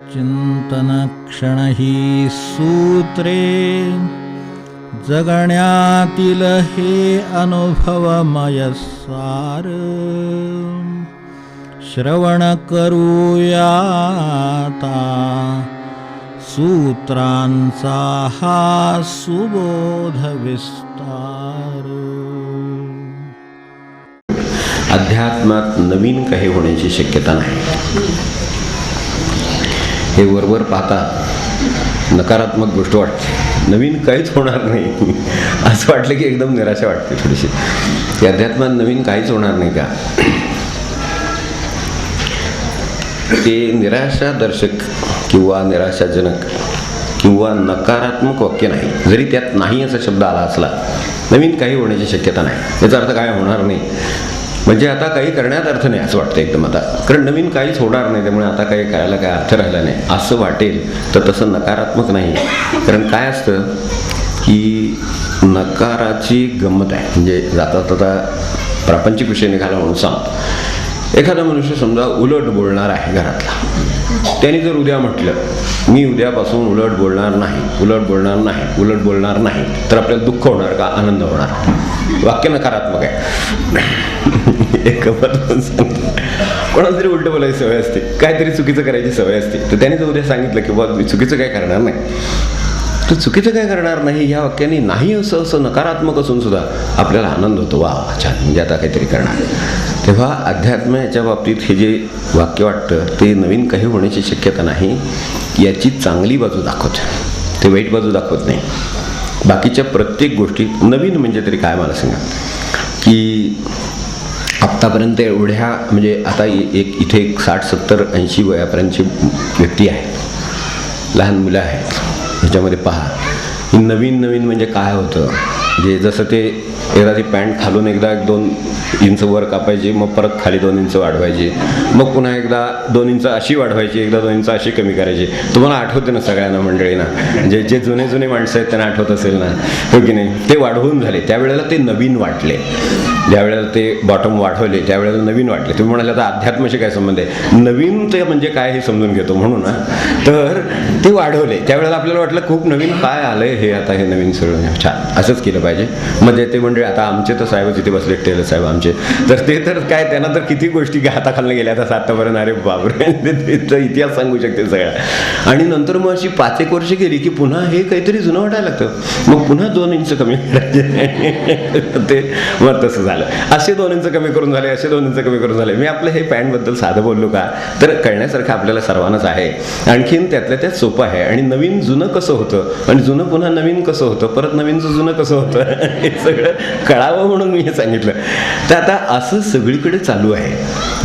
चिंतनक्षण ही सूत्रे जगण्यातील हे अनुभवमय सार. श्रवण करूयाता सूत्रांचा हा सुबोध विस्तार. अध्यात्मात नवीन काही होण्याची शक्यता नाही. हे वरवर पाहता नकारात्मक गोष्ट वाटते. नवीन काहीच होणार नाही. असं वाटलं की एकदम निराशा वाटते थोडीशी. की अध्यात्मात नवीन काहीच होणार नाही का? ते निराशादर्शक किंवा निराशाजनक किंवा नकारात्मक वाक्य नाही. जरी त्यात नाही असा शब्द आला असला नवीन काही होण्याची शक्यता नाही. याचा अर्थ काय? होणार नाही. म्हणजे आता काही करण्यात अर्थ नाही असं वाटतं एकदम आता. कारण नवीन काहीच होणार नाही त्यामुळे आता काही करायला काय अर्थ राहिला नाही. असं वाटेल तर तसं नकारात्मक नाही. कारण काय असतं की नकाराची गंमत आहे. म्हणजे जाता जाता प्रापंचिक विषय निघाला म्हणून सांग. एखादा मनुष्य समजा उलट बोलणार आहे घरातला. त्याने जर उद्या म्हटलं मी उद्यापासून उलट बोलणार नाही उलट बोलणार नाही उलट बोलणार नाही तर आपल्याला दुःख होणार का? आनंद होणार. वाक्य नकारात्मक आहे. एक कोणाला तरी उलट बोलायची सवय असते. काहीतरी चुकीचं करायची सवय असते. तर त्याने जर उद्या सांगितलं की बाबा मी चुकीचं काय करणार नाही. तर चुकीचं काय करणार नाही ह्या वाक्याने? नाही असं असं नकारात्मक असून सुद्धा आपल्याला आनंद होतो. वा छान म्हणजे आता काहीतरी करणार. तेव्हा अध्यात्म याच्या बाबतीत हे जे वाक्य वाटतं ते नवीन काही होण्याची शक्यता नाही. याची चांगली बाजू दाखवते. ते वाईट बाजू दाखवत नाही. बाकीच्या प्रत्येक गोष्टीत नवीन म्हणजे तरी काय मला सांगा? की आत्तापर्यंत एवढ्या म्हणजे आता एक इथे एक साठ सत्तर ऐंशी वयापर्यंतची व्यक्ती आहे लहान मुलं आहेत. ह्याच्यामध्ये पहा. नवीन नवीन म्हणजे काय होतं? म्हणजे जसं ते एकदा ती पॅन्ट खालून एकदा एक दोन इंच वर कापायची मग परत खाली दोन इंच वाढवायची. मग पुन्हा एकदा दोन इंच अशी वाढवायची एकदा दोन इंच अशी कमी करायची. तुम्हाला आठवते ना सगळ्यांना मंडळींना जे जे जुने जुने माणसं आहेत त्यांना आठवत असेल ना? हो की नाही? ते वाढवून झाले. त्यावेळेला ते नवीन वाटले. ज्यावेळेला ते बॉटम वाढवले त्यावेळेला नवीन वाटले. तुम्ही म्हणाले आता अध्यात्माशी काय संबंध आहे? नवीन ते म्हणजे काय हे समजून घेतो म्हणून ना तर ते वाढवले. त्यावेळेला आपल्याला वाटलं खूप नवीन काय आलंय हे आता हे नवीन सगळं? छान. असंच केलं पाहिजे. म्हणजे ते म्हणजे आता आमचे तर साहेब तिथे बसले टेलर साहेब आमचे. तर ते तर काय त्यांना तर किती गोष्टी हाताखालनं गेल्या. आता आतापर्यंत अरे बापरे. ते इतिहास सांगू शकते सगळ्या. आणि नंतर मग अशी पाच एक वर्ष गेली की पुन्हा हे काहीतरी जुनं वाटायला लागतं. मग पुन्हा दोन इंच कमी. करायचे ते मग तसं झालं. असे दोन इंच कमी करून झाले असे दोन इंच कमी करून झाले. मी आपलं हे पॅन्टबद्दल साधं बोललो का? तर कळण्यासारखं आपल्याला सर्वांनाच आहे. आणखीन त्यातल्या त्यात सोपं आहे. आणि नवीन जुनं कसं होतं? आणि जुनं पुन्हा नवीन कसं होतं? परत नवीनचं जुनं कसं होतं? हे सगळं कळावं म्हणून मी हे सांगितलं. तर आता असं सगळीकडे चालू आहे.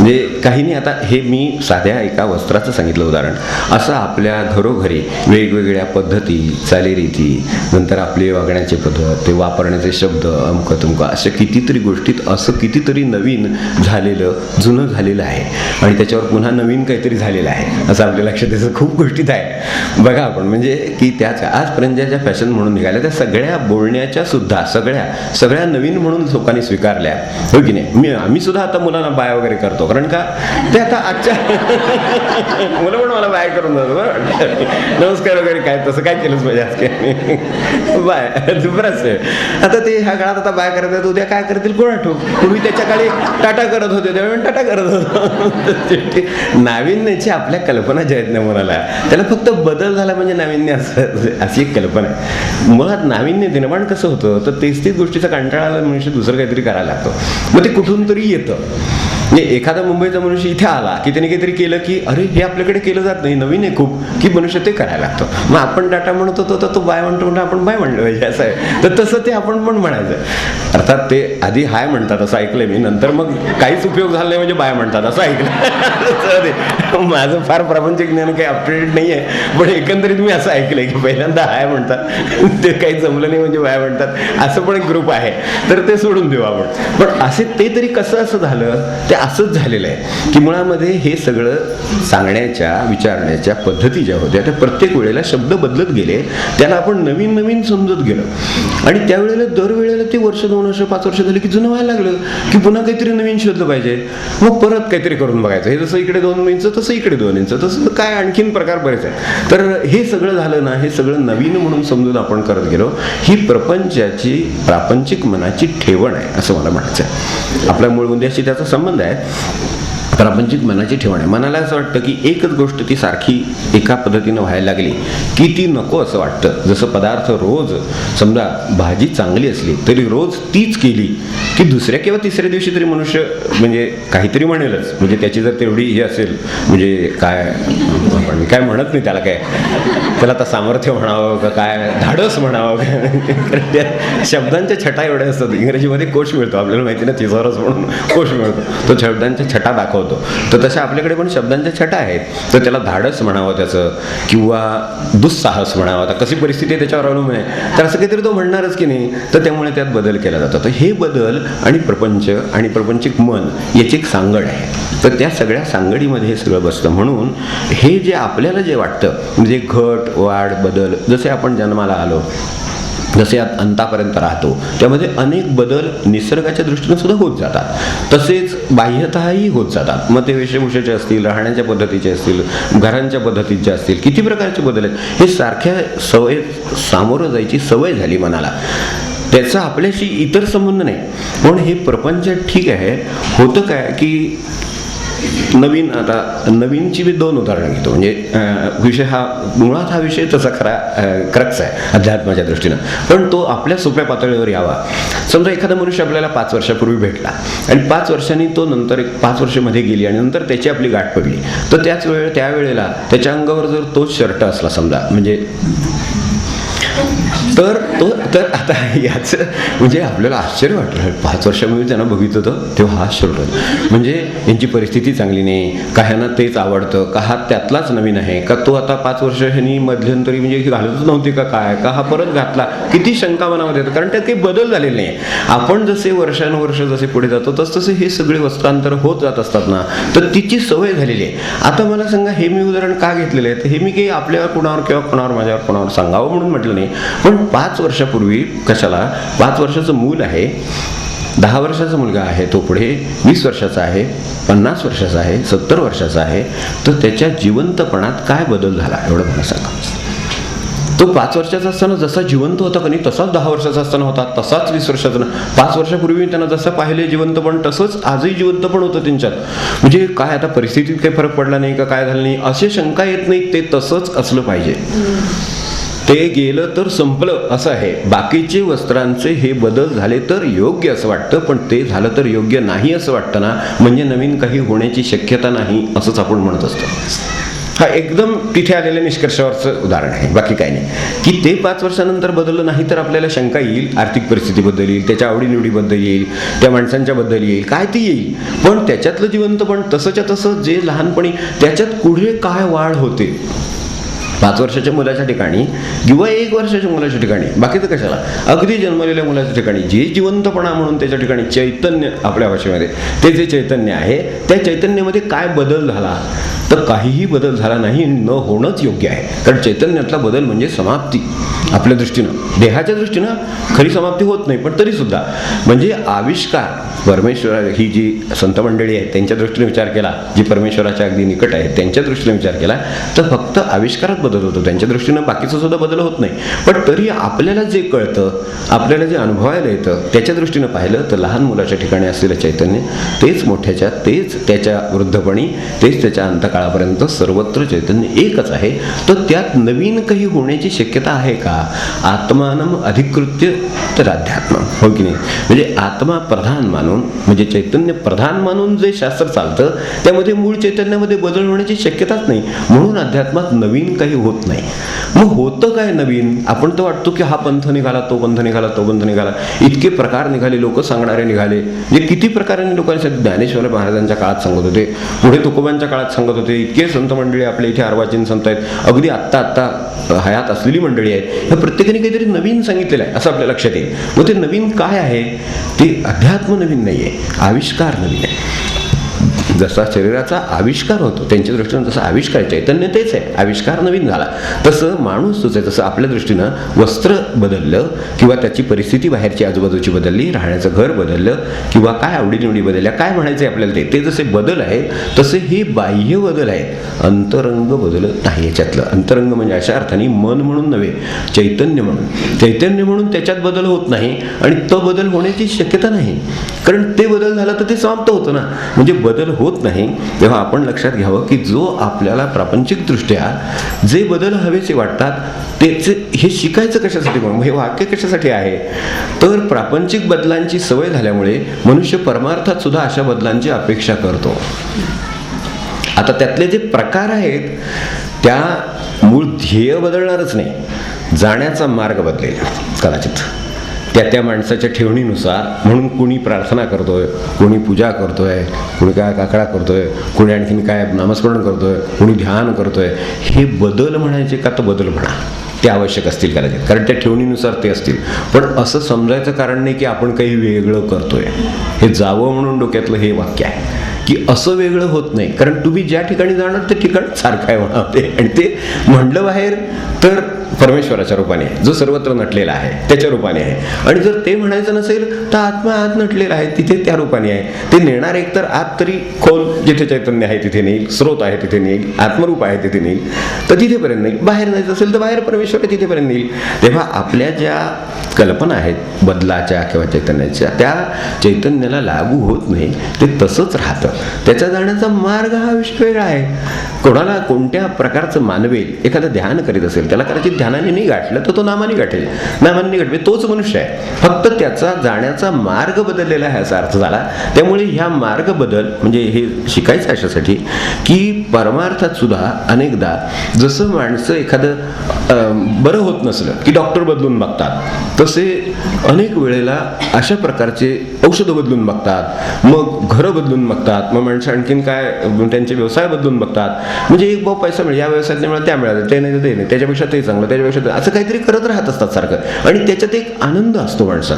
म्हणजे काही नाही आता हे मी साध्या एका वस्त्राचं सांगितलं उदाहरण. असं आपल्या घरोघरी वेगवेगळ्या पद्धती चालीरीती नंतर आपली वागण्याची पद्धत ते वापरण्याचे शब्द अमक तुमक अशा कितीतरी गोष्टीत असं कितीतरी नवीन झालेलं जुनं झालेलं आहे. आणि त्याच्यावर पुन्हा नवीन काहीतरी झालेलं आहे. असं आपल्या लक्षात त्याचं खूप गोष्टीत आहे. बघा आपण म्हणजे की त्याच आजपर्यंत ज्या फॅशन म्हणून निघाल्या त्या सगळ्या बोलण्याच्या सुद्धा सगळ्या सगळ्या नवीन म्हणून लोकांनी स्वीकारल्या. हो की नाही? मी आम्ही सुद्धा आता मुलांना बाय वगैरे करतो. कारण का? ते आता आजच्या मुलं पण मला बाय करून जातो नमस्कार वगैरे काय? तसं काय केलंच पाहिजे आज काय बाय बरंच आता ते ह्या काळात आता बाय करत उद्या काय करतील? कोण आठव. पूर्वी त्याच्या काळी टाटा करत होते त्यावेळी टाटा करत होतो. नाविन्याची आपल्या कल्पना ज्या आहेत ना त्याला फक्त बदल झाला म्हणजे नाविन्य असं अशी एक कल्पना आहे. मुळात नाविन्य निर्माण कसं होतं? तर तेच तेच गोष्टीचा कंटाळा आला मनुष्य दुसरं काहीतरी करायला लागतो. मग ते कुठून तरी येतं. म्हणजे एखादा मुंबईचा मनुष्य इथे आला की त्याने काहीतरी केलं की अरे हे आपल्याकडे केलं जात नाही नवीन आहे खूप की मनुष्य ते करायला लागतो. मग आपण डाटा म्हणत होतो तर तो बाय म्हणतो म्हणतो आपण बाय म्हणलं पाहिजे असं आहे. तर तसं ते आपण पण म्हणायचं. अर्थात ते आधी हाय म्हणतात असं ऐकलंय मी. नंतर मग काहीच उपयोग झाला नाही म्हणजे बाय म्हणतात असं ऐकलं. माझं फार प्रापंचिक ज्ञान काही अपडेट नाही आहे पण एकंदरीत मी असं ऐकलंय की पहिल्यांदा हाय म्हणतात ते काही जमलं नाही म्हणजे बाय म्हणतात असं पण एक ग्रुप आहे. तर ते सोडून देऊ आपण. पण असे ते तरी कसं असं झालं? ते म्हणजे असंच झालेलं आहे की मुळामध्ये हे सगळं सांगण्याच्या विचारण्याच्या पद्धती ज्या होत्या त्या प्रत्येक वेळेला शब्द बदलत गेले त्याला आपण नवीन नवीन समजत गेलो. आणि त्यावेळेला दरवेळेला ते वर्ष दोन वर्ष पाच वर्ष झाले की जुनं व्हायला लागलं की पुन्हा काहीतरी नवीन शोधलं पाहिजे. मग परत काहीतरी करून बघायचं. हे जसं इकडे दोन इंच तसं इकडे दोन इंच तसं काय आणखीन प्रकार बरेच आहेत. तर हे सगळं झालं ना हे सगळं नवीन म्हणून समजून आपण करत गेलो. ही प्रपंचाची प्रापंचिक मनाची ठेवण आहे असं मला म्हणायचं आहे आपल्या मूळ मुद्द्याशी त्याचा संबंध आहे. that. प्रापंचिक मनाची ठेवण आहे. मनाला असं वाटतं की एकच गोष्ट ती सारखी एका पद्धतीनं व्हायला लागली की ती नको असं वाटतं. जसं पदार्थ रोज समजा भाजी चांगली असली तरी रोज तीच केली की दुसऱ्या किंवा तिसऱ्या दिवशी तरी मनुष्य म्हणजे काहीतरी म्हणेलच. म्हणजे त्याची जर तेवढी हे असेल म्हणजे काय आपण काय म्हणत नाही त्याला काय. त्याला आता सामर्थ्य म्हणावं का काय धाडस म्हणावं का? त्या शब्दांच्या छटा एवढ्या असतात. इंग्रजीमध्ये कोश मिळतो. आपल्याला माहिती ना तिसरच म्हणून कोश मिळतो. तो शब्दांच्या छटा दाखवतो. तर तशा आपल्याकडे पण शब्दांच्या छटा आहेत. तर त्याला धाडस म्हणावं त्याचं किंवा दुस्साहस म्हणावं. आता कशी परिस्थिती आहे त्याच्यावर अवलंबून आहे. तर असं काहीतरी तो म्हणणारच की नाही. तर त्यामुळे त्यात बदल केला जातो. तर हे बदल आणि प्रपंच आणि प्रपंचिक मन याची एक सांगड आहे. तर त्या सगळ्या सांगडीमध्ये हे सगळं बसतं. म्हणून हे जे आपल्याला जे वाटतं म्हणजे घट वाढ बदल जसे आपण जन्माला आलो जसे अंतापर्यंत राहतो. त्यामध्ये अनेक बदल निसर्गाच्या दृष्टीने सुद्धा होत जातात. तसेच बाह्यतःही होत जातात. मग ते वेशभूषेचे असतील राहण्याच्या पद्धतीचे असतील घरांच्या पद्धतीचे असतील किती प्रकारचे बदल आहेत? हे सारख्या सवय सामोरं जायची सवय झाली मनाला. त्याचा आपल्याशी इतर संबंध नाही. पण हे प्रपंच ठीक आहे. होतं काय की नवीन आता नवीनची मी दोन उदाहरणं घेतो. म्हणजे विषय हा मुळात हा विषय तसा खरा क्रक्स आहे अध्यात्माच्या दृष्टीनं. पण तो आपल्या सोप्या पातळीवर यावा. समजा एखादा मनुष्य आपल्याला पाच वर्षापूर्वी भेटला. आणि पाच वर्षांनी तो नंतर एक पाच वर्षामध्ये गेली आणि नंतर त्याची आपली गाठ पडली. तर त्याच वेळ त्यावेळेला त्याच्या अंगावर जर तोच शर्ट असला समजा म्हणजे तर तो तर आता याचं म्हणजे आपल्याला आश्चर्य वाटलं. पाच वर्षापूर्वी त्यांना बघितलं होतं तेव्हा हा शर्ट म्हणजे यांची परिस्थिती चांगली नाही का ह्यांना तेच आवडतं का हा त्यातलाच नवीन आहे का तो आता पाच वर्ष ह्यांनी मध्यंतरी म्हणजे घालतच नव्हती का काय का हा परत घातला? किती शंका मनामध्ये येतात कारण त्यात काही बदल झालेले नाही. आपण जसे वर्षानुवर्ष जसे पुढे जातो तस तसे हे सगळे वस्त्रांतर होत जात असतात ना. तर तिची सवय झालेली आहे. आता मला सांगा हे मी उदाहरण का घेतलेलं आहे? तर हे मी काही आपल्या कुणावर किंवा कुणावर माझ्यावर कुणावर सांगावं म्हणून म्हटलं नाही. पण पाच वर्षापूर्वी कशाला? पाच वर्षाचं मूल आहे. दहा वर्षाचा मुलगा आहे तो पुढे वीस वर्षाचा आहे पन्नास वर्षाचा आहे सत्तर वर्षाचा आहे. तर त्याच्या जिवंतपणात काय बदल झाला? एवढं मला सांगा. तो पाच वर्षाचा असताना जसा जिवंत होता का नाही तसाच दहा वर्षाचा असताना होता तसाच वीस वर्षाचा पाच वर्षापूर्वी त्यांना जसं पाहिले जिवंतपण तसंच आजही जिवंतपण होतं त्यांच्यात. म्हणजे काय आता परिस्थितीत काही फरक पडला नाही का काय झालं नाही असे शंका येत नाही ते तसंच असलं पाहिजे. ते गेलं तर संपलं असं आहे. बाकीचे वस्त्रांचे हे बदल झाले तर योग्य असं वाटतं पण ते झालं तर योग्य नाही असं वाटतं ना? म्हणजे नवीन काही होण्याची शक्यता नाही असंच आपण म्हणत असतो. हा एकदम तिथे आलेल्या निष्कर्षावरचं उदाहरण आहे. बाकी काही नाही. की ते पाच वर्षानंतर बदललं नाही तर आपल्याला शंका येईल आर्थिक परिस्थितीबद्दल येईल त्याच्या आवडीनिवडीबद्दल येईल त्या माणसांच्या बद्दल येईल काय ते येईल. पण त्याच्यातलं जिवंत पण तसंच्या तसं जे लहानपणी त्याच्यात पुढे काय वाढ होते? पाच वर्षाच्या मुलाच्या ठिकाणी किंवा एक वर्षाच्या मुलाच्या ठिकाणी. बाकीचं कशाला? अगदी जन्मलेल्या मुलाच्या ठिकाणी जे जिवंतपणा म्हणून त्याच्या ठिकाणी चैतन्य आपल्या भाषेमध्ये ते जे चैतन्य आहे त्या चैतन्यामध्ये काय बदल झाला? तर काहीही बदल झाला नाही न होणंच योग्य आहे. कारण चैतन्यातला बदल म्हणजे समाप्ती. आपल्या दृष्टीनं. देहाच्या दृष्टीनं खरी समाप्ती होत नाही पण तरी सुद्धा म्हणजे आविष्कार. परमेश्वर ही जी संत मंडळी आहेत त्यांच्या दृष्टीने विचार केला जी परमेश्वराच्या अगदी निकट आहेत त्यांच्या दृष्टीने विचार केला तर फक्त आविष्कारात बदल होतो. त्यांच्या दृष्टीनं बाकीचं सुद्धा बदल होत नाही. पण तरी आपल्याला जे कळतं आपल्याला जे अनुभवायला येतं त्याच्या दृष्टीनं पाहिलं तर लहान मुलाच्या ठिकाणी असलेलं चैतन्य तेच मोठ्याच्या तेच त्याच्या वृद्धपणी तेच त्याच्या काळापर्यंत सर्वत्र चैतन्य एकच आहे. तर त्यात नवीन काही होण्याची शक्यता आहे का? आत्मानम अधिकृत्य तर अध्यात्म. हो की नाही? म्हणजे आत्मा प्रधान मानून म्हणजे चैतन्य प्रधान मानून जे शास्त्र चालतं त्यामध्ये मूळ चैतन्यामध्ये बदल होण्याची शक्यताच नाही. म्हणून अध्यात्मात नवीन काही होत नाही. मग होतं काय नवीन? आपण तर वाटतो की हा पंथ निघाला तो पंथ निघाला तो पंथ निघाला. इतके प्रकार निघाले लोक सांगणारे निघाले. म्हणजे किती प्रकाराने लोकांसाठी ज्ञानेश्वर महाराजांच्या काळात सांगत होते पुढे तुकोबांच्या काळात सांगत होते इतके संत मंडळी आपल्या इथे अर्वाचीन संत आहेत. अगदी आत्ता आत्ता हयात असलेली मंडळी आहेत. ह्या प्रत्येकाने काहीतरी नवीन सांगितलेलं आहे असं आपल्या लक्षात येईल. मग ते नवीन काय आहे? ते अध्यात्म नवीन नाही आहे आविष्कार नवीन आहे. जसा शरीराचा आविष्कार होतो त्यांच्या दृष्टीनं जसा आविष्कार चैतन्य तेच आहे. आविष्कार नवीन झाला. तसं माणूस तोच आहे. तसं आपल्या दृष्टीनं वस्त्र बदललं किंवा त्याची परिस्थिती बाहेरची आजूबाजूची बदलली राहण्याचं घर बदललं किंवा काय आवडीनिवडी बदलल्या काय म्हणायचं आहे आपल्याला ते? ते जसे बदल आहेत तसे हे बाह्य बदल आहेत. अंतरंग बदलत नाही याच्यातलं. अंतरंग म्हणजे अशा अर्थाने मन म्हणून नव्हे चैतन्य म्हणून. चैतन्य म्हणून त्याच्यात बदल होत नाही आणि तो बदल होण्याची शक्यता नाही. कारण ते बदल झाला तर ते समाप्त होतं ना. म्हणजे बदल होत नाही तेव्हा आपण लक्षात घ्यावं की जो आपल्याला प्रापंचिकदृष्ट्या जे बदल हवेचे वाटतात त्याचे हे शिकायचं कशासाठी म्हणून? हे वाक्य कशासाठी आहे? तर प्रापंचिक बदलांची सवय झाल्यामुळे मनुष्य परमार्थात सुद्धा अशा बदलांची अपेक्षा करतो. आता त्यातले जे प्रकार आहेत त्या मूळ ध्येय बदलणारच नाही. जाण्याचा मार्ग बदलेल कदाचित. त्या त्या माणसाच्या ठेवणीनुसार म्हणून कुणी प्रार्थना करतोय कुणी पूजा करतोय कुणी काय काकडा करतोय कुणी आणखीन काय नामस्मरण करतोय कुणी ध्यान करतोय हे बदल म्हणायचे का तर बदल म्हणा? ते आवश्यक असतील कदाचित कारण त्या ठेवणीनुसार ते असतील. पण असं समजायचं कारण नाही की आपण काही वेगळं करतोय. हे जावं म्हणून डोक्यातलं हे वाक्य आहे. की असं वेगळं होत नाही. कारण तुम्ही ज्या ठिकाणी जाणार ते ठिकाण सारखं आहे म्हणा ते आणि ते म्हणलं बाहेर तर परमेश्वराच्या रूपाने आहे, जो सर्वत्र नटलेला आहे त्याच्या रूपाने आहे. आणि जर ते म्हणायचं नसेल तर आत्मा आत नटलेला आहे तिथे त्या रूपाने आहे. ते नेणार एक तर आत तरी खोल जिथे चैतन्य आहे तिथे नेईल स्रोत आहे तिथे नेईल आत्मरूप आहे तिथे नेईल तर तिथेपर्यंत नेईल बाहेर जायचं असेल तर बाहेर परमेश्वर तिथेपर्यंत नेईल तेव्हा आपल्या ज्या कल्पना आहेत बदलाच्या किंवा चैतन्याच्या त्या चैतन्याला लागू होत नाही ते तसंच राहतं. त्याचा जाण्याचा मार्ग हा विषय वेगळा आहे. कोणाला कोणत्या प्रकारचं मानवेल एखादं ध्यान करीत असेल त्याला कदाचित ध्यानाने नाही गाठलं तर तो नामाने गाठेल. नामाने नाही गाठवे तोच मनुष्य आहे. फक्त त्याचा जाण्याचा मार्ग बदललेला आहे असा अर्थ झाला. त्यामुळे ह्या मार्ग बदल म्हणजे हे शिकायचं अशासाठी की परमार्थात सुद्धा अनेकदा जसं माणसं एखादं बरं होत नसलं की डॉक्टर बदलून बघतात तसे अनेक वेळेला अशा प्रकारचे औषधं बदलून बघतात मग घरं बदलून बघतात मग माणसं आणखीन काय त्यांचे व्यवसाय बदलून बघतात. म्हणजे एक भाऊ पैसा मिळेल या व्यवसायात नाही मिळाला त्या मिळालं ते नाही ते नाही. त्याच्यापेक्षा ते चांगलं त्याच्यापेक्षा ते- असं काहीतरी करत राहत असतात सारखं. आणि त्याच्यात एक आनंद असतो माणसा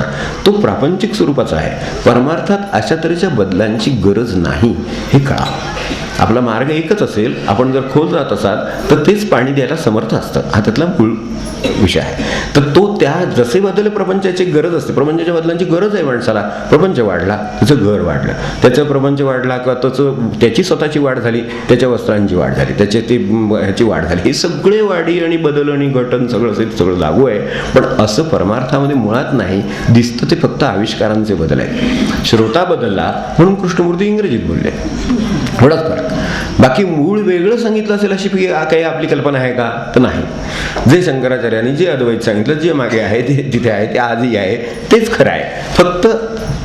तो प्रापंचिक स्वरूपाचा आहे. परमार्थात अशा तऱ्हेच्या बदलांची गरज नाही हे कळा आपला मार्ग एकच असेल आपण जर खोल जात असाल तर तेच पाणी द्यायला समर्थ असतं. हा त्यातला मूळ विषय आहे. तर तो त्या जसे बदल प्रपंचाची गरज असते प्रपंचाच्या बदलांची गरज आहे माणसाला. प्रपंच वाढला त्याचं घर वाढलं. त्याचं प्रपंच वाढला किंवा त्याचं त्याची स्वतःची वाढ झाली त्याच्या वस्त्रांची वाढ झाली त्याचे ते ह्याची वाढ झाली. हे सगळे वाढी आणि बदल आणि घटन सगळं असेल सगळं लागू आहे. पण असं परमार्थामध्ये मुळात नाही. दिसतं ते फक्त आविष्कारांचे बदल आहे श्रोता बदलला म्हणून कृष्णमूर्ती इंग्रजीत बोलले. थोडाच फरक बाकी मूळ वेगळं सांगितलं असेल अशी काही आपली कल्पना आहे का? तर नाही. जे शंकराचार्यांनी जे अद्वैत सांगितलं जे मागे आहे ते जिथे आहे ते आजही आहे तेच खरं आहे. फक्त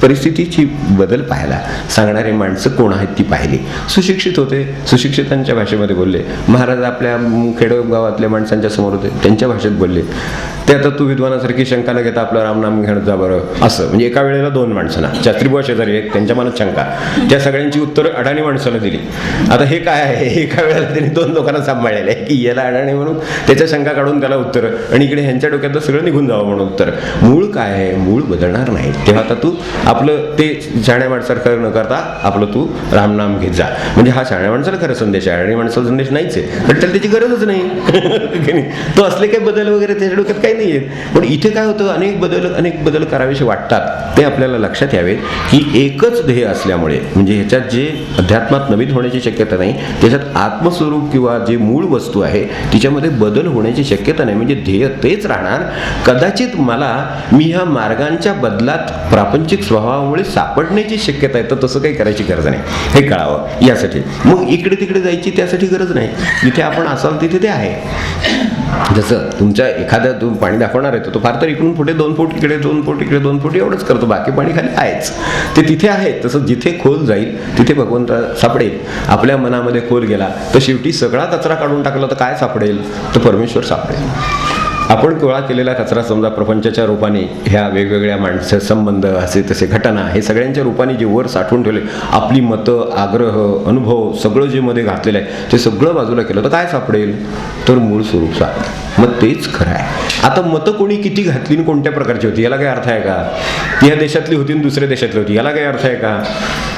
परिस्थितीची बदल पाहिला सांगणारी माणसं कोण आहेत ती पाहिली. सुशिक्षित होते. सुशिक्षितांच्या भाषेमध्ये बोलले. महाराज आपल्या म, खेडेगावातल्या माणसांच्या समोर होते. त्यांच्या भाषेत बोलले. ते आता तू विद्वानासारखी शंका न घेता आपलं रामनाम घेणं जा बरं. असं. म्हणजे एका वेळेला दोन माणसांना. शास्त्रीबुवा शेजारी एक त्यांच्या मनात शंका. त्या सगळ्यांची उत्तर अडाणी माणसाला दिली. आता हे काय आहे? एका वेळेला त्यांनी दोन लोकांना सांभाळलेलं आहे की याला अडाणी म्हणून त्याच्या शंका काढून त्याला उत्तर. आणि इकडे ह्यांच्या डोक्यात सगळं निघून जावं म्हणून उत्तर. मूळ काय आहे? मूळ बदलणार नाही. तेव्हा आता तू आपलं ते शाण्या माणसासारखं न करता आपलं तू रामनाम घेत जा. म्हणजे हा शाण्या माणसाला खरं संदेश आहे. आणि माणसाला संदेश नाहीच आहे. पण त्याला त्याची गरजच नाही. नाही? तो असले काही बदल वगैरे त्याच्या डोक्यात काही नाही आहेत पण इथे काय होतं? अनेक बदल अनेक बदल करावेसे वाटतात. ते आपल्याला लक्षात यावेत की एकच ध्येय असल्यामुळे म्हणजे ह्याच्यात जे अध्यात्मात नवीन होण्याची शक्यता नाही त्याच्यात आत्मस्वरूप किंवा जे मूळ वस्तू आहे तिच्यामध्ये बदल होण्याची शक्यता नाही. म्हणजे ध्येय तेच राहणार. कदाचित मला मी ह्या मार्गांच्या बदलात प्रापंचिक स्वभावामुळे सापडण्याची शक्यता आहे तर तसं काही करायची गरज नाही. हे कळावं यासाठी. मग इकडे तिकडे जायची त्यासाठी गरज नाही. जिथे आपण असाल तिथे ते आहे. जसं तुमच्या एखाद्या तुम्ही पाणी दाखवणार आहे तर तो फार तर इकडून पुढे दोन फूट इकडे दोन फूट इकडे दोन फूट एवढंच करतो. बाकी पाणी खाली आहेच. ते तिथे आहे तसं जिथे खोल जाईल तिथे भगवंत सापडेल. आपल्या मनामध्ये खोल गेला तर शेवटी सगळा कचरा काढून टाकला तर काय सापडेल? तर परमेश्वर सापडेल. आपण गोळा केलेला कचरा समजा प्रपंचाच्या रूपाने ह्या वेगवेगळ्या माणसं संबंध असे तसे घटना हे सगळ्यांच्या रूपाने जे वर साठवून ठेवले आपली मतं आग्रह अनुभव सगळं जे मध्ये घातलेलं आहे ते सगळं बाजूला केलं तर काय सापडेल? तर मूळ स्वरूप सापडेल. मग तेच खरं आहे. आता मतं कोणी किती घातली आणि कोणत्या प्रकारची होती याला काय अर्थ आहे का? ती ह्या देशातली होती आणि दुसऱ्या देशातली होती याला काही अर्थ आहे का?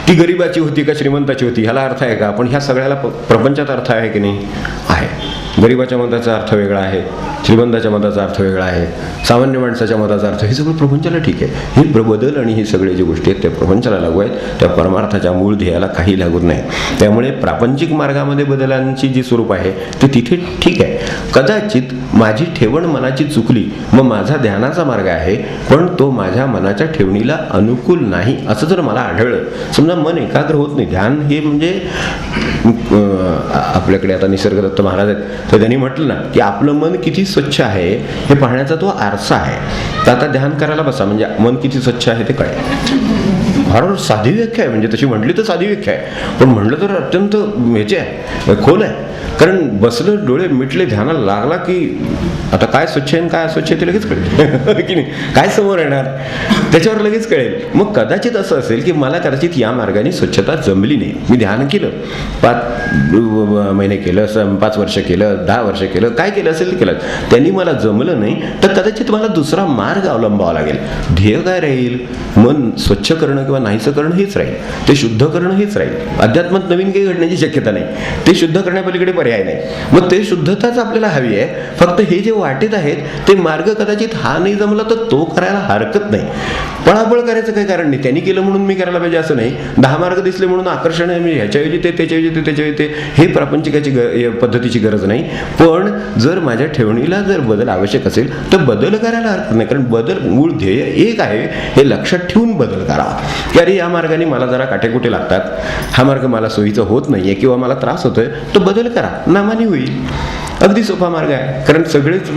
ती गरिबाची होती का श्रीमंताची होती ह्याला अर्थ आहे का? पण ह्या सगळ्याला प- प्रपंचात अर्थ आहे की नाही? आहे. गरिबाच्या मताचा अर्थ वेगळा आहे श्रीमंताच्या मताचा अर्थ वेगळा आहे सामान्य माणसाच्या मताचा अर्थ हे सगळं प्रपंचाला ठीक आहे. हे प्र- बदल आणि हे सगळे जे गोष्टी आहेत त्या प्रपंचाला लागू आहेत. त्या परमार्थाच्या मूळ ध्येयाला काही लागू नाही त्यामुळे प्रापंचिक मार्गामध्ये बदलांची जी स्वरूप आहे ते तिथे ठीक आहे. कदाचित माझी ठेवण मनाची चुकली मग माझा ध्यानाचा मार्ग आहे पण तो माझ्या मनाच्या ठेवणीला अनुकूल नाही असं जर मला आढळलं. समजा मन एकाग्र होत नाही ध्यान हे म्हणजे आपल्याकडे आता निसर्गदत्त महाराज आहेत तर त्यांनी म्हटलं ना की आपलं मन किती स्वच्छ आहे हे पाहण्याचा तो आरसा आहे. तर आता ध्यान करायला बसा म्हणजे मन किती स्वच्छ आहे ते कळेल. फार साधी व्याख्या आहे. म्हणजे तशी म्हटली तर साधी व्याख्या आहे. पण म्हटलं तर अत्यंत ह्याचे आहे म्हणजे खोल आहे. कारण बसलं डोळे मिटले ध्यानाला लागला की आता काय स्वच्छ आहे आणि काय अस्वच्छ आहे ते लगेच कळेल. की नाही? काय समोर येणार? त्याच्यावर लगेच कळेल. मग कदाचित असं असेल की मला कदाचित या मार्गाने स्वच्छता जमली नाही. मी ध्यान केलं. पाच महिने केलं स- पाच वर्ष केलं दहा वर्ष केलं काय केलं असेल ते केलं. त्यांनी मला जमलं नाही तर कदाचित मला दुसरा मार्ग अवलंबावा लागेल. ध्येय काय राहील? मन स्वच्छ करणं किंवा नाहीचं करणं हेच राहील. ते शुद्ध करणं हेच राहील. अध्यात्मात नवीन काही घडण्याची शक्यता नाही. ते शुद्ध करण्यापलीकडे पर्याय नाही. मग ते शुद्धताच आपल्याला हवी आहे. फक्त हे जे वाटेत आहेत ते मार्ग कदाचित हा नाही जमला तर तो करायला हरकत नाही. पळापळ करायचं काही कारण नाही. त्यांनी केलं म्हणून मी करायला पाहिजे असं नाही. दहा मार्ग दिसले म्हणून आकर्षण आहे मी ह्याच्याऐवजी ते त्याच्याऐवजी ते त्याच्याऐवजी ते. हे प्रापंचिकाची पद्धतीची गरज नाही. पण जर माझ्या ठेवणीला जर बदल आवश्यक असेल तर बदल करायला हरकत नाही. कारण बदल मूळ ध्येय एक आहे. हे लक्षात ठेवून बदल करा. की अरे या मार्गाने मला जरा काटेकुटे लागतात. हा मार्ग मला सोयीचा होत नाहीये किंवा मला त्रास होतोय तो बदल करा. नामाने होईल. अगदी सोपा मार्ग आहे. कारण सगळेच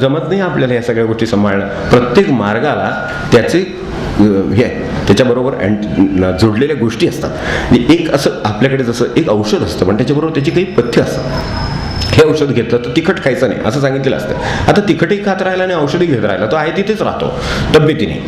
जमत नाही आपल्याला या सगळ्या गोष्टी सांभाळणं. प्रत्येक मार्गाला त्याचे हे त्याच्याबरोबर अँट- जोडलेल्या गोष्टी असतात. एक असं आपल्याकडे जसं एक औषध असतं पण त्याच्याबरोबर त्याची काही पथ्य असतात. हे औषध घेतलं तर तिखट खायचं नाही असं सांगितलेलं असतं. आता तिखटही खात राहिला आणि औषधही घेत राहिला तो आहे तिथेच राहतो तब्येतीने.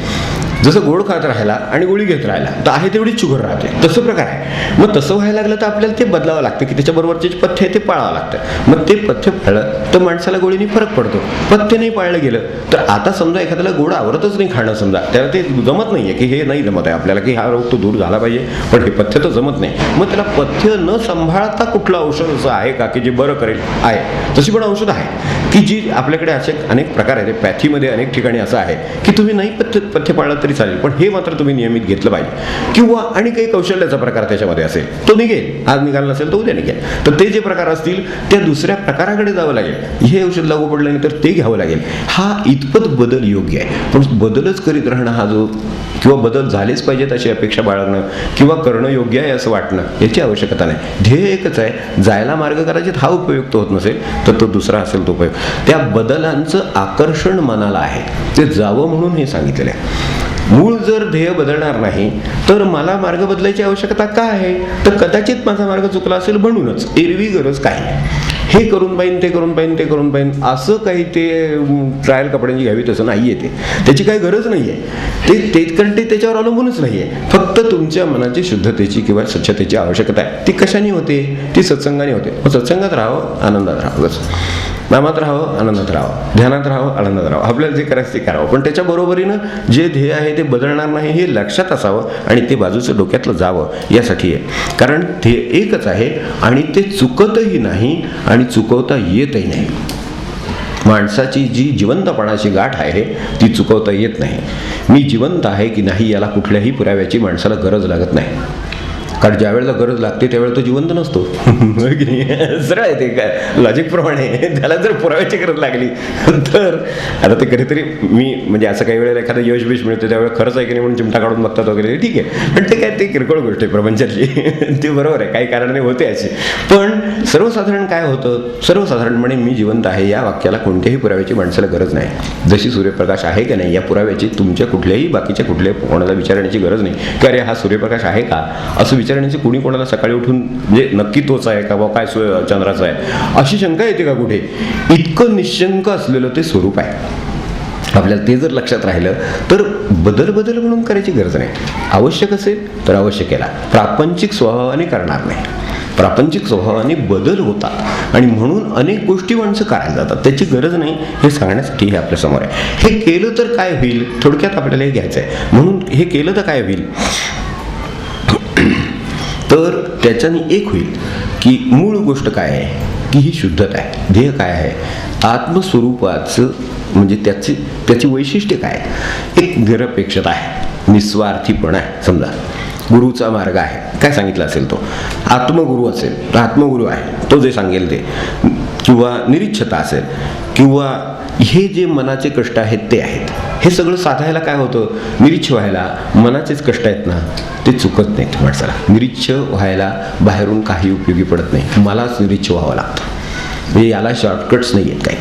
जसं गोड खात राहिला आणि गोळी घेत राहिला तर आहे तेवढी चुगर राहते. तसं प्रकार आहे. मग तसं व्हायला लागलं तर आपल्याला ते बदलावं लागतं की त्याच्याबरोबरचे जे पथ्य आहे ते पाळावं लागतं. मग ते पथ्य पाळलं तर माणसाला गोळीने फरक पडतो. पथ्य नाही पाळलं गेलं तर आता समजा एखाद्याला गोड आवडतच नाही खाणं समजा त्याला ते जमत नाहीये की हे नाही जमत आहे आपल्याला की हा रोग तो दूर झाला पाहिजे पण हे पथ्य तर जमत नाही. मग त्याला पथ्य न सांभाळता कुठलं औषध असं आहे का की जे बरं करेल? आहे. तशी पण औषध आहे की जी आपल्याकडे असे अनेक प्रकार आहेत. पॅथीमध्ये अनेक ठिकाणी असं आहे की तुम्ही नाही पथ्य पथ्य पाळलं तरी चालेल पण हे मात्र तुम्ही नियमित घेतलं पाहिजे. किंवा आणि काही कौशल्याचा प्रकार त्याच्यामध्ये असेल तो निघेल. आज निघाला नसेल तर उद्या निघेल. तर ते जे प्रकार असतील त्या दुसऱ्या प्रकाराकडे जावं लागेल. हे औषध लागू पडलं नाही तर ते घ्यावं लागेल. हा इतपत बदल योग्य आहे. पण बदलच करीत राहणं हा जो किंवा बदल झालेच पाहिजेत अशी अपेक्षा बाळगणं किंवा करणं योग्य आहे असं वाटणं याची आवश्यकता नाही. ध्येय एकच आहे जायला मार्ग कदाचित हा उपयुक्त होत नसेल तर तो दुसरा असेल तो उपयोग. त्या बदलांचं आकर्षण मनाला आहे. ते जावं म्हणून हे सांगितलेलं आहे. मूळ जर ध्येय बदलणार नाही तर मला मार्ग बदलायची आवश्यकता का आहे? तर कदाचित माझा मार्ग चुकला असेल म्हणूनच. एरवी गरज काय नाही. हे करून पाहिन ते करून पाहिन ते करून पाहिन असं काही ते ट्रायल कपड्यांची घ्यावी तसं नाही आहे ते. त्याची काही गरज नाही आहे ते ते कारण ते त्याच्यावर अवलंबूनच नाही आहे फक्त तुमच्या मनाची शुद्धतेची किंवा स्वच्छतेची आवश्यकता आहे. ती कशाने होते? ती सत्संगाने होते. मग सत्संगात राहावं आनंदात राहावं कसं नामात राहावं आनंदात राहावं. ध्यानात राहावं आनंदात राहावं. आपल्याला जे करायचं ते करावं. पण त्याच्या बरोबरीनं जे ध्येय आहे ते बदलणार नाही हे लक्षात असावं आणि ते बाजूचं डोक्यातलं जावं यासाठी आहे. कारण ते एकच आहे आणि ते चुकतही नाही आणि चुकवता येतही नाही. माणसाची जी जिवंतपणाची गाठ आहे ती चुकवता येत नाही. मी जिवंत आहे की नाही याला कुठल्याही पुराव्याची माणसाला गरज लागत नाही. कारण ज्या वेळेला गरज लागते त्यावेळेला तो जिवंत नसतो. सरळ आहे ते काय? लॉजिकप्रमाणे त्याला जर पुराव्याची गरज लागली तर आता ते कधीतरी मी म्हणजे असं काही वेळेला एखादं यश बिश मिळतं त्यावेळेला खरंच आहे की नाही म्हणून चिमटा काढून बघतात वगैरे ठीक आहे. पण ते काय ते किरकोळ गोष्ट आहे प्रपंचातली. ते बरोबर आहे काही कारणाने होते अशी पण सर्वसाधारण काय होतं? सर्वसाधारणपणे मी जिवंत आहे या वाक्याला कोणत्याही पुराव्याची माणसाला गरज नाही. जशी सूर्यप्रकाश आहे का नाही या पुराव्याची तुमच्या कुठल्याही बाकीच्या कुठल्याही कोणाला विचारण्याची गरज नाही. की अरे हा सूर्यप्रकाश आहे का? असं विचार विचारण्याची कुणी कोणाला सकाळी उठून म्हणजे नक्की तोच आहे का बा काय सोय चंद्राचा आहे? अशी शंका येते का कुठे? इतकं निशंक असलेलं ते स्वरूप आहे. आपल्याला ते जर लक्षात राहिलं तर बदल बदल म्हणून करायची गरज नाही. आवश्यक असेल तर अवश्य केला. प्रापंचिक स्वभावाने करणार नाही. प्रापंचिक स्वभावाने बदल होतात आणि म्हणून अनेक गोष्टी माणसं करायला जातात. त्याची गरज नाही हे सांगण्यासाठी हे आपल्यासमोर आहे. हे केलं तर काय होईल? थोडक्यात आपल्याला हे घ्यायचं आहे म्हणून हे केलं तर काय होईल? तर त्याच्याने एक होईल की मूळ गोष्ट काय आहे? की ही शुद्धता आहे. ध्येय काय आहे? आत्मस्वरूपाचं म्हणजे त्याची त्याची वैशिष्ट्य काय एक निरपेक्षता आहे. निस्वार्थीपण आहे. समजा गुरुचा मार्ग आहे. काय सांगितलं असेल तो? आत्मगुरु असेल. तर आत्मगुरु आहे. तो जे सांगेल ते. किंवा निरीच्छता असेल. किंवा हे जे मनाचे कष्ट आहेत ते आहेत. हे सगळं साधायला काय होतं? निरीच्छ व्हायला. मनाचेच कष्ट आहेत ना ते चुकत नाहीत माणसाला. निरीच्छ व्हायला बाहेरून काही उपयोगी पडत नाही. मलाच निरीच्छ व्हावं लागतं. म्हणजे याला शॉर्टकट्स नाही आहेत काही.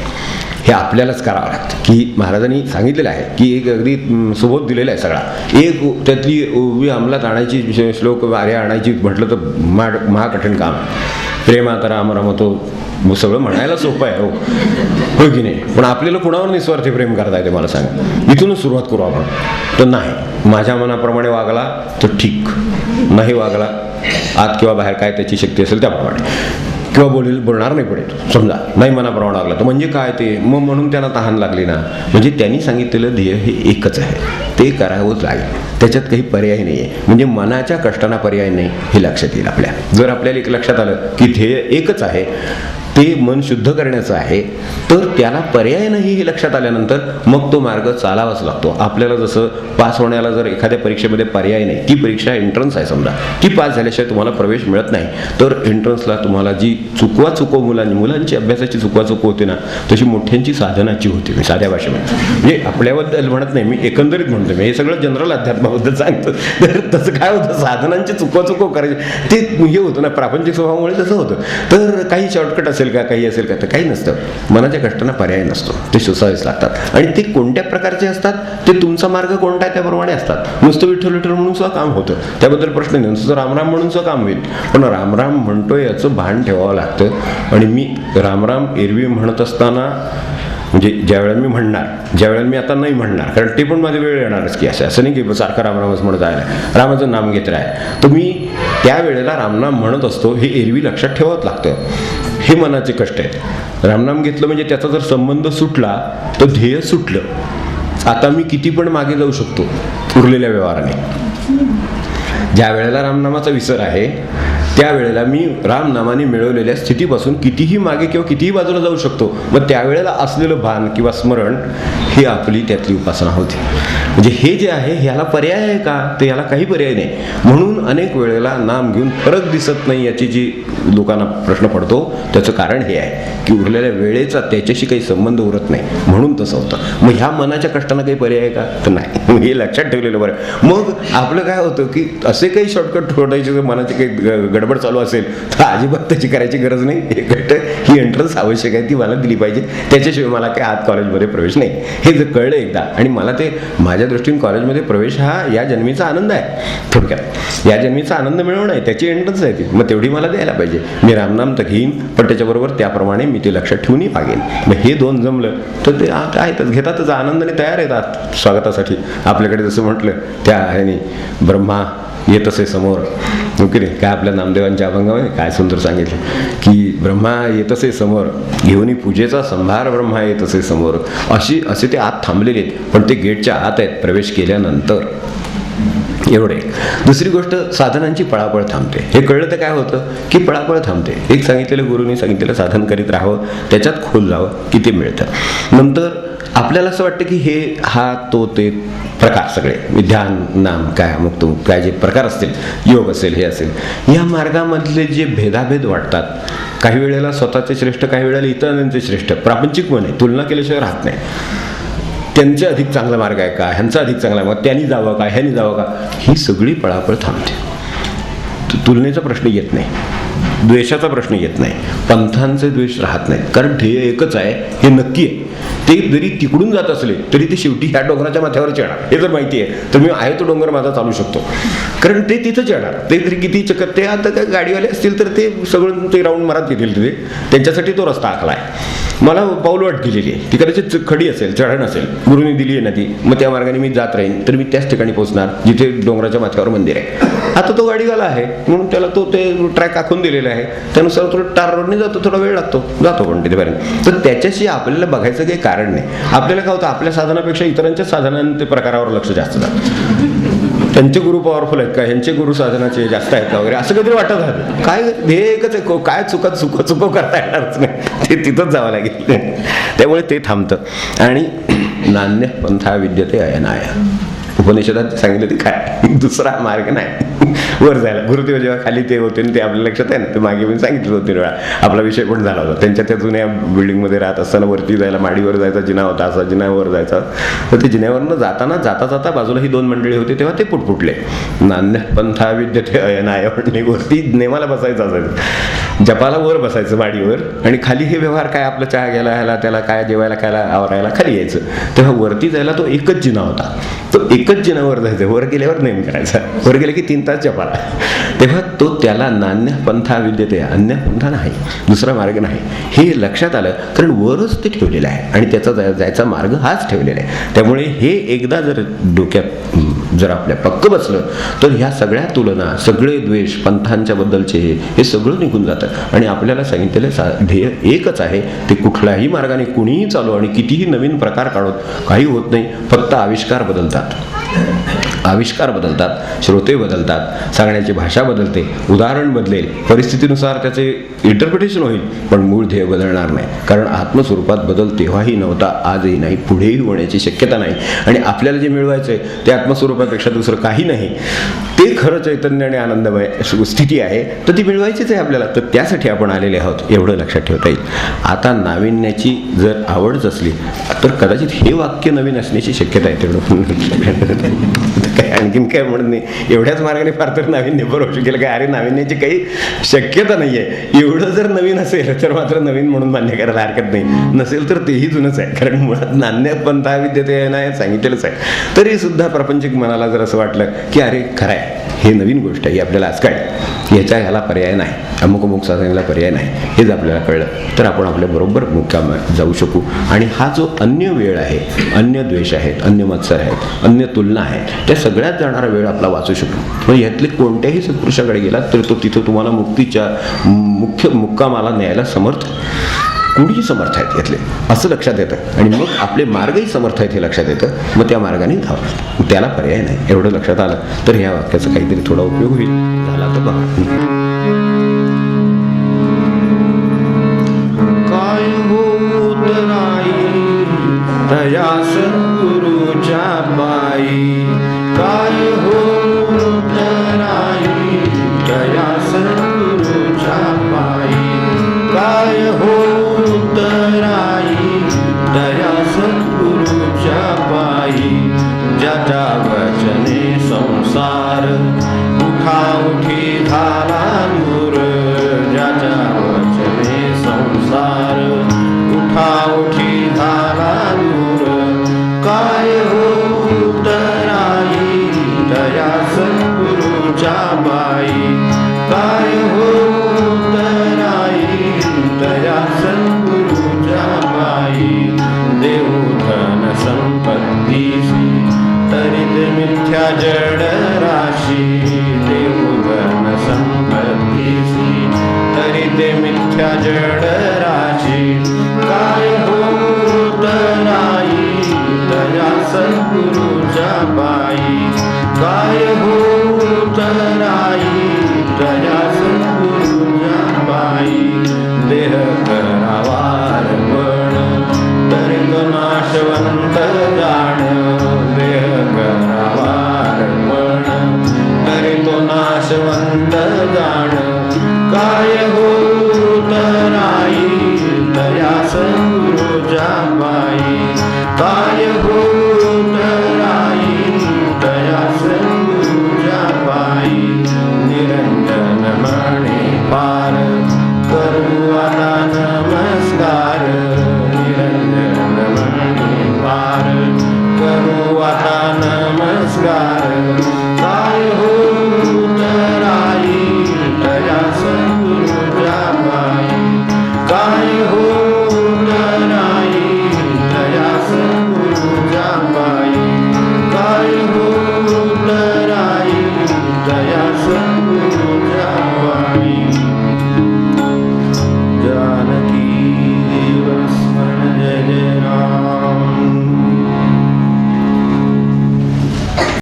हे आपल्यालाच करावं लागतं. की महाराजांनी सांगितलेलं आहे की एक अगदी सुबोध दिलेला आहे सगळा. एक त्यातली उभी अंमलात आणायची श्लोक वारे आणायची म्हटलं तर मा महाकठीण काम. प्रेमात राम रमतो मग सगळं म्हणायला सोपं आहे हो. हो की नाही? पण आपल्याला कुणावर निस्वार्थी प्रेम करता येते मला सांगा. इथूनच सुरुवात करू आपण. तर नाही माझ्या मनाप्रमाणे वागला तर ठीक. नाही वागला आत किंवा बाहेर काय त्याची शक्ती असेल त्याप्रमाणे. किंवा बोलेल बोलणार नाही पुढे. समजा नाही मनाप्रमाणे लागला तर म्हणजे काय ते? मग म्हणून त्यांना तहान लागली ना. म्हणजे त्यांनी सांगितलेलं ध्येय हे एकच आहे. ते करावंच लागेल. त्याच्यात काही पर्याय नाही आहे म्हणजे मनाच्या कष्टांना पर्याय नाही हे लक्षात येईल आपल्या. जर आपल्याला एक लक्षात आलं की ध्येय एकच आहे ते मन शुद्ध करण्याचं आहे तर त्याला पर्याय नाही हे लक्षात आल्यानंतर मग तो मार्ग चालावाच लागतो. आपल्याला जसं पास होण्याला जर एखाद्या परीक्षेमध्ये पर्याय नाही ती परीक्षा एंट्रन्स आहे समजा ती पास झाल्याशिवाय तुम्हाला प्रवेश मिळत नाही तर एंट्रन्सला तुम्हाला जी चुकवा चुको मुलांची मुलांची अभ्यासाची चुकवा चुकव होते ना तशी मोठ्यांची साधनाची होती मी साध्या भाषेमध्ये. म्हणजे आपल्याबद्दल म्हणत नाही मी एकंदरीत म्हणतो मी हे सगळं जनरल अध्यात्माबद्दल सांगतो तर तसं काय होतं साधनांची चुकवा चुको करायची ते हे होतं ना प्रापंचिक स्वभावामुळे तसं होतं. तर काही शॉर्टकट असेल का काही असेल का तर काही नसतं. मनाच्या कष्टांना पर्याय नसतो. ते सोसावेच लागतात. आणि ते कोणत्या प्रकारचे असतात? ते तुमचा मार्ग कोणता आहे त्याप्रमाणे असतात. नुसतं विठ्ठल विठ्ठल म्हणून सुद्धा काम होतं. त्याबद्दल प्रश्न नाही. नुसतं रामराम म्हणून सुद्धा काम होईल. पण रामराम म्हणतोय याचं भान ठेवावं लागतं. आणि मी रामराम एरवी म्हणत असताना म्हणजे ज्या वेळेला मी म्हणणार ज्या वेळेला मी आता नाही म्हणणार कारण ते पण माझे वेळ येणारच की असं. असं नाही की सारखं रामरामच म्हणत आहे. रामाचं नाम घेत राह तर मी त्या वेळेला रामनाम म्हणत असतो हे एरवी लक्षात ठेवत लागतं. हे मनाचे कष्ट आहेत. रामनाम घेतलं म्हणजे त्याचा जर संबंध सुटला तर ध्येय सुटलं. आता मी किती पण मागे जाऊ शकतो उरलेल्या व्यवहाराने. ज्या वेळेला रामनामाचा विसर आहे त्यावेळेला मी रामनामाने मिळवलेल्या स्थितीपासून कितीही मागे किंवा कितीही बाजूला जाऊ शकतो मग त्यावेळेला असलेलं भान किंवा स्मरण ही आपली त्यातली उपासना होती. म्हणजे हे जे आहे ह्याला पर्याय आहे का? तर याला काही पर्याय नाही. म्हणून अनेक वेळेला नाम घेऊन फरक दिसत नाही याची जी लोकांना प्रश्न पडतो त्याचं कारण हे आहे की उरलेल्या वेळेचा त्याच्याशी काही संबंध उरत नाही. म्हणून तसं होतं. मग ह्या मनाच्या कष्टांना काही पर्याय आहे का? तर नाही. हे लक्षात ठेवलेलं बरं. मग आपलं काय होतं की असे काही शॉर्टकट ठोडायचे मनाचे काही गडबड गडबड चालू असेल तर अजिबात त्याची करायची गरज नाही. हे घट्ट ही एंट्रन्स आवश्यक आहे ती मला दिली पाहिजे. त्याच्याशिवाय मला काय आत कॉलेजमध्ये प्रवेश नाही. हे जर कळलं एकदा आणि मला ते माझ्या दृष्टीने कॉलेजमध्ये प्रवेश हा या जन्मीचा आनंद आहे. थोडक्यात या जन्मीचा आनंद मिळवणं आहे त्याची एंट्रन्स आहे ती. मग तेवढी मला द्यायला पाहिजे. मी रामनाम तर घेईन पण त्याच्याबरोबर त्याप्रमाणे मी ते लक्षात ठेवूनही मागेन मग हे दोन जमलं तर ते आहेतच. काय तर घेतातच आनंदाने तयार येतात स्वागतासाठी. आपल्याकडे जसं म्हटलं त्या ह्याने ब्रह्मा येत असे समोर. हो ओके रे काय आपल्या नामदेवांच्या अभंगामध्ये? काय सुंदर सांगितलं. की ब्रह्मा येत असे समोर. घेऊन पूजेचा संभार ब्रह्मा येत असे समोर. अशी असे ते आत थांबलेले आहेत. पण ते गेटच्या आत आहेत प्रवेश केल्यानंतर. एवढे दुसरी गोष्ट साधनांची पळापळ थांबते. हे कळलं तर काय होतं? की पळापळ थांबते. एक सांगितलेलं गुरुनी सांगितलेलं साधन करीत राहावं. त्याच्यात खोल जावं की ते मिळतं. नंतर आपल्याला असं वाटतं की हे हा तो ते प्रकार सगळे. ध्यान नाम काय मुक्त काय जे प्रकार असतील योग असेल हे असेल या मार्गामधले जे भेदाभेद वाटतात काही वेळेला स्वतःचे श्रेष्ठ काही वेळेला इतरांचे श्रेष्ठ प्रापंचिक पण आहे तुलना केल्याशिवाय राहत नाही. त्यांचे अधिक चांगला मार्ग आहे का? ह्यांचा अधिक चांगला मार्ग त्यांनी जावं का? ह्यांनी जावं का? ही सगळी पळापळ थांबते. तुलनेचा प्रश्न येत नाही. द्वेषाचा प्रश्न येत नाही. पंथांचे द्वेष राहत नाहीत. कारण ध्येय एकच आहे हे नक्की आहे. ते जरी तिकडून जात असले तरी ते शेवटी ह्या डोंगराच्या माथ्यावरच येणार. हे जर माहिती आहे तर मी आहे तो डोंगर माझा चालू शकतो. कारण ते तिथंच येणार. ते तरी किती चक्कर ते आता काय गाडीवाले असतील तर ते सगळं ते राऊंड मारत घेतील तिथे. त्यांच्यासाठी तो रस्ता आखला आहे. मला पाऊलवाट दिलेली आहे. ती कदाचित खडी असेल चढण असेल गुरुनी दिली आहे ना ती मग त्या मार्गाने मी जात राहीन. तर मी त्याच ठिकाणी पोहोचणार जिथे डोंगराच्या माथ्यावर मंदिर आहे. आता तो गाडीवाला आहे. म्हणून त्याला तो ते ट्रॅक आखून दिलेला आहे. त्यानुसार थोडं टार रोडने जातो थोडा वेळ लागतो. जातो पण तिथेपर्यंत तर त्याच्याशी आपल्याला बघायचं काही कारण नाही. आपल्याला काय होतं आपल्या साधनापेक्षा इतरांच्या साधनांचे प्रकारावर लक्ष जास्त जातं. त्यांचे गुरु पॉवरफुल आहेत का? ह्यांचे गुरु साधनाचे जास्त आहेत का वगैरे? असं कधी वाटत राहतं. काय हे एकच आहे. काय चुकत चुक चुको करता येणारच नाही. ते तिथंच जावं लागेल. त्यामुळे ते थांबतं. आणि नान्य पंथा विद्यते अयनाय. उपनिषदात सांगितलं ते काय दुसरा मार्ग नाही. वर जायला. गुरुदेव जेव्हा खाली ते होते आणि ते आपल्या लक्षात आहे ना ते मागे मी सांगितलं होतं वेळा आपला विषय पण झाला होता. त्यांच्या त्या जुन्या बिल्डिंगमध्ये राहत असताना वरती जायला माडीवर जायचा जिना होता असा जिन्यावर जायचा. तर ते जिन्यावरनं जाताना जाता जाता बाजूला ही दोन मंडळी होती तेव्हा ते पुटपुटले. नान्य पंथा विद्यते अयनाय म्हणणे वरती नेमाला बसायचं असायचं. जपाला वर बसायचं माडीवर आणि खाली हे व्यवहार काय आपलं चहा घ्यायला ह्याला त्याला काय जेवायला खायला आवरायला खाली यायचं. तेव्हा वरती जायला तो एकच जिना होता. तो एक एकच जिनावर जायचं वर गेल्यावर नेम करायचा. वर गेले की तीन तास जपाला तेव्हा तो त्याला नान्य पंथा विद्यते अन्य पंथा नाही दुसरा मार्ग नाही. हे लक्षात आलं कारण वरच ते ठेवलेलं आहे. आणि त्याचा जाय- जायचा मार्ग हाच ठेवलेला आहे. त्यामुळे हे एकदा जर डोक्यात जर आपल्या पक्क बसलं तर ह्या सगळ्या तुलना सगळे द्वेष पंथांच्या बद्दलचे हे हे सगळं निघून जातं. आणि आपल्याला सांगितलेलं सा ध्येय एकच आहे ते कुठल्याही मार्गाने कुणीही चालू आणि कितीही नवीन प्रकार काढत काही होत नाही फक्त आविष्कार बदलतात. आविष्कार बदलतात श्रोते बदलतात सांगण्याची भाषा बदलते उदाहरण बदलेल परिस्थितीनुसार त्याचे इंटरप्रिटेशन होईल पण मूळ ध्येय बदलणार नाही. कारण आत्मस्वरूपात बदल तेव्हाही नव्हता आजही नाही पुढेही होण्याची शक्यता नाही. आणि आपल्याला जे मिळवायचं आहे ते आत्मस्वरूपापेक्षा दुसरं काही नाही. ते खरं चैतन्य आणि आनंदमय स्थिती आहे तर ती मिळवायचीच आहे आपल्याला. तर त्यासाठी आपण आलेले आहोत एवढं लक्षात ठेवता येईल. आता नाविन्याची जर आवडच असली तर कदाचित हे वाक्य नवीन असण्याची शक्यता आहे तेवढं. काय आणखीन काय म्हणत नाही. एवढ्याच मार्गाने फार तर नाविन्य होऊ शकेल. काय? अरे नाविन्याची काही शक्यता नाही आहे एवढं जर नवीन असेल तर मात्र नवीन म्हणून मान्य करायला हरकत नाही. नसेल तर तेही जुनंच आहे. कारण मुळात नान्य पंथा सांगितलेलंच आहे. तरी सुद्धा प्रापंचिक मनाला जर असं वाटलं की अरे खरं आहे हे नवीन गोष्ट आहे. ही आपल्याला आज काय याच्या ह्याला पर्याय नाही. अमुक अमुक साधनेला पर्याय नाही. हे जर आपल्याला कळलं. तर आपण आपल्या बरोबर मुक्काम जाऊ शकू. आणि हा जो अन्य वेळ आहे अन्य द्वेष आहेत अन्य मत्सर आहेत अन्य तुलना आहेत त्या सगळ्यात जाणारा वेळ आपला वाचू शकतो. म्हणजे यातले कोणत्याही सत्पुरुषाकडे गेला तर तो तिथं तुम्हाला मुक्तीच्या मुख्य मुक्कामाला न्यायला समर्थ कुणीही समर्थ आहेत यातले. असं लक्षात येतं. आणि मग आपले मार्गही समर्थ आहेत हे लक्षात येतं. मग त्या मार्गाने धावा. त्याला पर्याय नाही. एवढं लक्षात आलं तर ह्या वाक्याचा काहीतरी थोडा उपयोग होईल. झाला तर बघा. काय होत तया काय होत